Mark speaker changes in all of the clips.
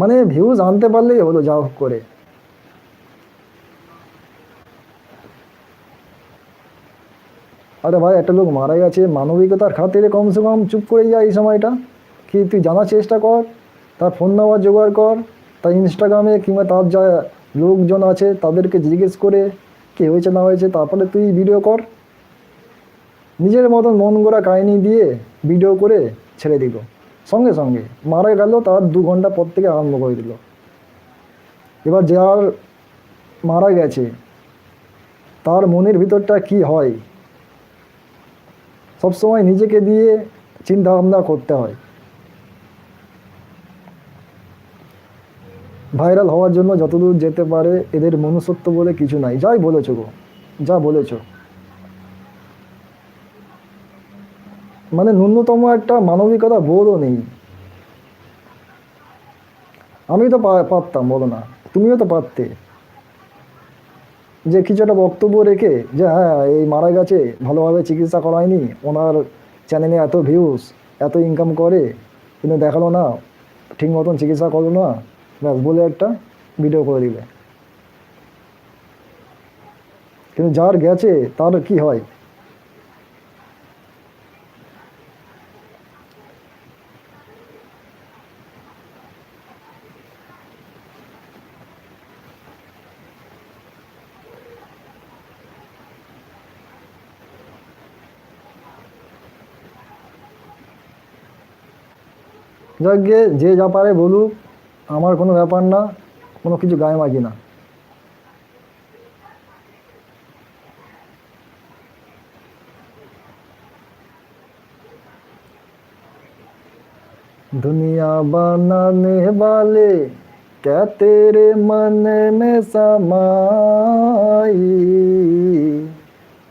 Speaker 1: মানে ভিউজ আনতে পারলেই হলো, যা হোক করে। আরে ভাই, একটা লোক মারা গেছে, মানবিকতার খাতিরে কমসে কম চুপ করে যা এই সময়টা। কি তুই জানার চেষ্টা কর, তার ফোন নাম্বার জোগাড় কর, তার ইনস্টাগ্রামে কিংবা তার যা লোকজন আছে, তাদেরকে জিজ্ঞেস করে কি হয়েছে, না হয়েছে, তারপরে তুই ভিডিও কর। নিজের মতন মন গড়া কাহিনী দিয়ে ভিডিও করে ছেড়ে দিল সঙ্গে সঙ্গে মারা গেল তার দু ঘণ্টা পর থেকে আরম্ভ করে দিল। এবার যার মারা গেছে, তার মনের ভিতরটা কি হয়? সবসময় নিজেকে দিয়ে চিন্তা ভাবনা করতে হয়। ভাইরাল হওয়ার জন্য যতদূর যেতে পারে, এদের মনুষ্যত্ব বলে কিছু নাই। যাই বলেছ গো, যা বলেছ। মানে ন্যূনতম একটা মানবিকতা বোধও নেই। আমি তো পারতাম, বলো না। তুমিও তো পারতে। যে কিছু একটা বক্তব্য রেখে যে হ্যাঁ এই মারা গেছে, ভালোভাবে চিকিৎসা করায়নি, ওনার চ্যানেলে এত ভিউস এত ইনকাম করে, কিন্তু দেখাল না, ঠিক মতন চিকিৎসা করল না, ব্যাস বলে একটা ভিডিও করে দিলে। কিন্তু যার গেছে, তার কি হয়? যাক গিয়ে যে যা পারে বলুক আমার কোনো ব্যাপার না কোনো কিছু গায়ে মাখি না दुनिया बनाने वाले क्या तेरे मन में समाई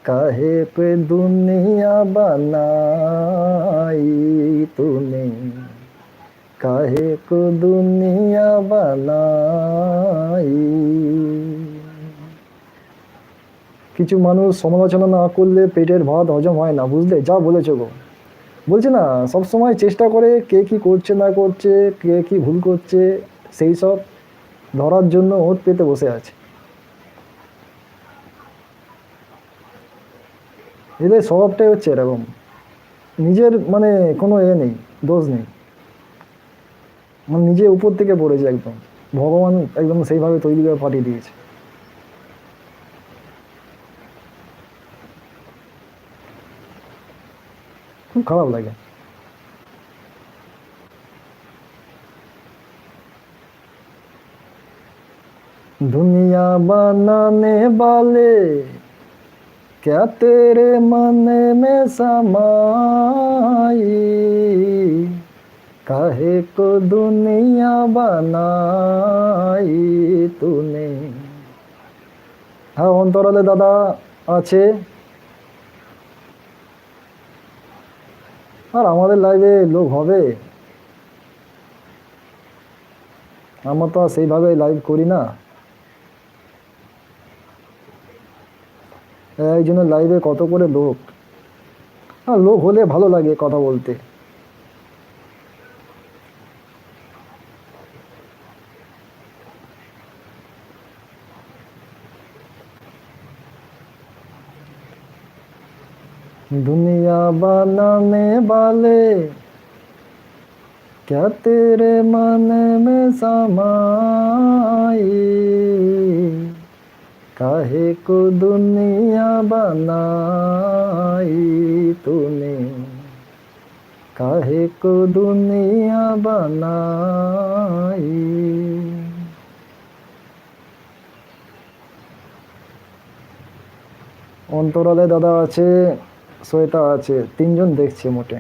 Speaker 1: काहे पे दुनिया बनाई तूने কাহে কো দুনিয়া বালাই। কিছু মানুষ সমালোচনা না করলে পেটের ভাত হজম হয় না, বুঝলে? যা বলেছ গো। বলছে না, সব সময় চেষ্টা করে কে কি করছে, না করছে, কে কি ভুল করছে, সেই সব ধরার জন্য ওত পেতে বসে আছে। এদের স্বভাবটাই হচ্ছে এরকম। নিজের মানে কোনো এ নেই, দোষ নেই। মানে নিজে উপর থেকে পড়েছে একদম ভগবান একদম সেইভাবে তৈরি করে পাঠিয়ে দিয়েছে খুব খারাপ লাগে दुनिया बनाने वाले क्या तेरे मन में समाई काहे को दुनिया बनाई तूने হ্যাঁ অন্তরালে দাদা আছে আর আমাদের লাইভে লোক হবে আমরা তো আর সেইভাবে লাইভ করি না এই জন্য লাইভে কত করে লোক আর লোক হলে ভালো লাগে কথা বলতে दुनिया बनाने वाले क्या तेरे मन में समाई काहे को दुनिया बनाई तूने काहे को दुनिया बनाई অন্তরালে দাদা আছে শ্বেতা আছে তিনজন দেখছে মোটে।